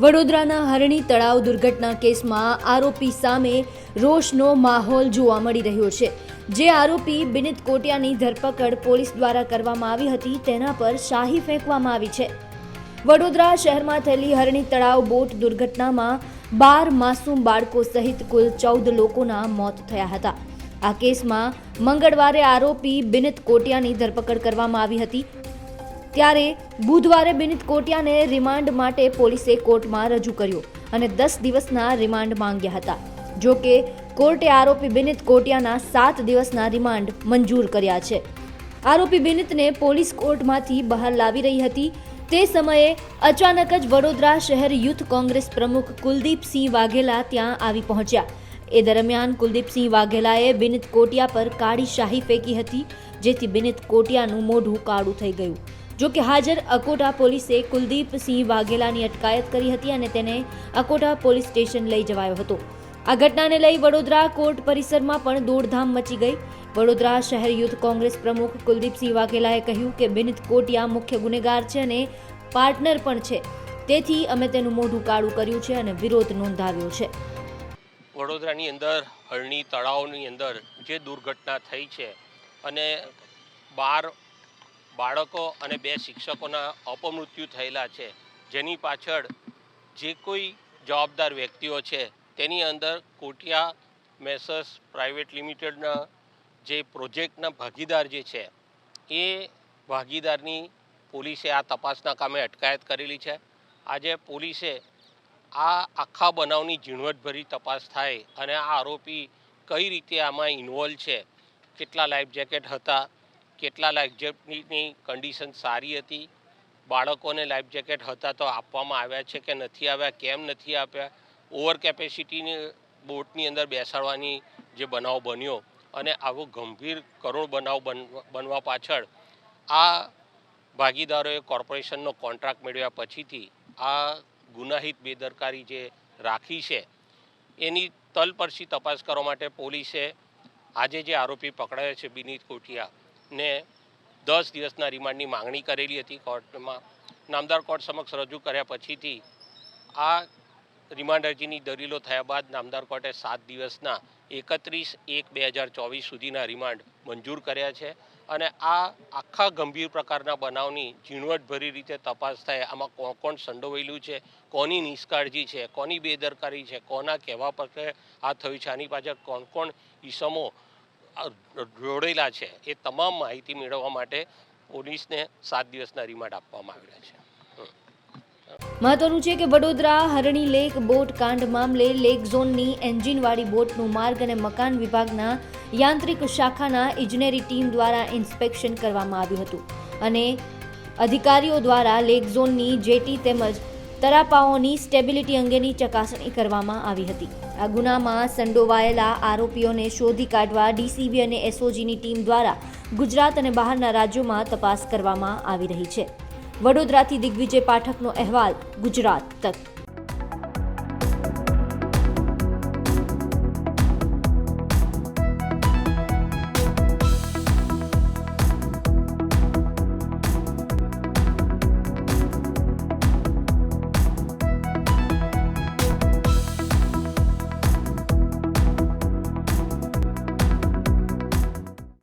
વડોદરાના હરણી તળાવ દુર્ઘટના કેસમાં આરોપી સામે રોષનો માહોલ જોવા મળી રહ્યો છે. જે આરોપી બિનિત કોટિયાની ધરપકડ પોલીસ દ્વારા કરવામાં આવી હતી, તેના પર શાહી ફેંકવામાં આવી છે. વડોદરા શહેરમાં થયેલી હરણી તળાવ બોટ દુર્ઘટનામાં બાર માસૂમ બાળકો સહિત કુલ ચૌદ લોકોના મોત થયા હતા. આ કેસમાં મંગળવારે આરોપી બિનિત કોટિયાની ધરપકડ કરવામાં આવી હતી. ત્યારે બુધવારે બિનિત કોટિયાને રિમાન્ડ માટે પોલીસે કોર્ટમાં રજૂ કર્યો અને દસ દિવસના રિમાન્ડ માંગ્યા હતા. જો કે, કોર્ટે આરોપી બિનિત કોટિયાના સાત દિવસના રિમાન્ડ મંજૂર કર્યા છે. આરોપી બિનિતને પોલીસ કોર્ટમાંથી બહાર લાવી રહી હતી. તે સમયે અચાનક જ વડોદરા શહેર યુથ કોંગ્રેસ પ્રમુખ કુલદીપસિંહ વાઘેલા ત્યાં આવી પહોંચ્યા. એ દરમિયાન કુલદીપસિંહ વાઘેલાએ બિનિત કોટિયા પર કાળી શાહી ફેંકી હતી, જેથી બિનિત કોટિયાનું મોઢું કાળું થઈ ગયું. જો કે હાજર અકોટા પોલીસે કુલદીપસિંહ વાઘેલાની અટકાયત કરી હતી અને તેને અકોટા પોલીસ સ્ટેશન લઈ જવાયો હતો. આ ઘટનાને લઈ વડોદરા કોર્ટ પરિસરમાં પણ દોડધામ મચી ગઈ. વડોદરા શહેર યુથ કોંગ્રેસ પ્રમુખ કુલદીપસિંહ વાઘેલાએ કહ્યું કે બિનિત કોટિયા મુખ્ય ગુનેગાર છે અને પાર્ટનર પણ છે. તેથી અમે તેનું મોઢું કાળું કર્યું છે અને વિરોધ નોંધાવ્યો છે. વડોદરાની અંદર હરણી તળાવની અંદર જે દુર્ઘટના થઈ છે અને બાર બાળકો અને બે શિક્ષકોના અપમૃત્યુ થયેલા છે. જેની પાછળ જે કોઈ જવાબદાર વ્યક્તિઓ છે, તેની અંદર કોટિયા, મેસર્સ, પ્રાઇવેટ લિમિટેડના જે પ્રોજેક્ટના ભાગીદાર જે છે, એ ભાગીદારની પોલીસે આ તપાસના કામે અટકાયત કરેલી છે. આજે પોલીસે આ આખા બનાવની ઝીણવટભરી તપાસ થાય અને આ આરોપી કઈ રીતે આમાં ઇન્વોલ્વ છે, કેટલા લાઈફ જેકેટ હતા કેટલા લાઈફ જેકેટની કન્ડિશન સારી હતી? બાળકોને લાઈફ જેકેટ હતા તો આપવામાં આવ્યા છે કે નથી આવ્યા? કેમ નથી આપ્યા? ઓવર કેપેસિટીની બોટની અંદર બેસાડવાની જે બનાવ બન્યો અને આવો ગંભીર કરોડ બનાવ બન- બનવા પાછળ આ ભાગીદારોએ કોર્પોરેશનનો કોન્ટ્રાક્ટ મેળવ્યા પછીથી આ ગુનાહિત બેદરકારી જે રાખી છે, એની તલપરસી તપાસ કરવા માટે પોલીસે આજે જે આરોપી પકડાયો છે બિનીત કોઠિયા ને દસ દિવસના રિમાન્ડની માંગણી કરેલી હતી કોર્ટમાં. નામદાર કોર્ટ સમક્ષ રજૂ કર્યા પછીથી આ રિમાન્ડ અરજીની દલીલો થયા બાદ નામદાર કોર્ટે સાત દિવસના એકત્રીસ એક બે હજાર ચોવીસ સુધીના રિમાન્ડ મંજૂર કર્યા છે અને આ આખા ગંભીર પ્રકારના બનાવની ઝીણવટભરી રીતે તપાસ થાય, આમાં કોણ કોણ સંડોવાયેલું છે, કોની નિષ્કાળજી છે, કોની બેદરકારી છે, કોના કહેવા પર આ થયું છે. આની પાછળ કોણ કોણ ઈસમો જોડેલા છે, એ તમામ માહિતી મેળવવા માટે પોલીસને સાત દિવસના રિમાન્ડ આપવામાં આવ્યા છે. મહત્વનું છે કે વડોદરા, હરણી લેક, બોટ કાંડ મામલે લેક ઝોનની એન્જિનવાળી બોટનું માર્ગ અને મકાન વિભાગના યાંત્રિક શાખાના ઇજનેરી ટીમ દ્વારા ઇન્સ્પેક્શન કરવામાં આવ્યું હતું. અને અધિકારીઓ દ્વારા લેક ઝોનની જેટી તેમજ તરાપાઓની સ્ટેબિલિટી અંગેની ચકાસણી કરવામાં આવી હતી. આ ગુનામાં સંડોવાયેલા આરોપીઓને શોધી કાઢવા ડીસીબી અને એસઓજીની ટીમ દ્વારા ગુજરાત અને બહારના રાજ્યોમાં તપાસ કરવામાં આવી રહી છે. વડોદરાથી દિગ્વિજય પાઠકનો અહેવાલ ગુજરાત તક.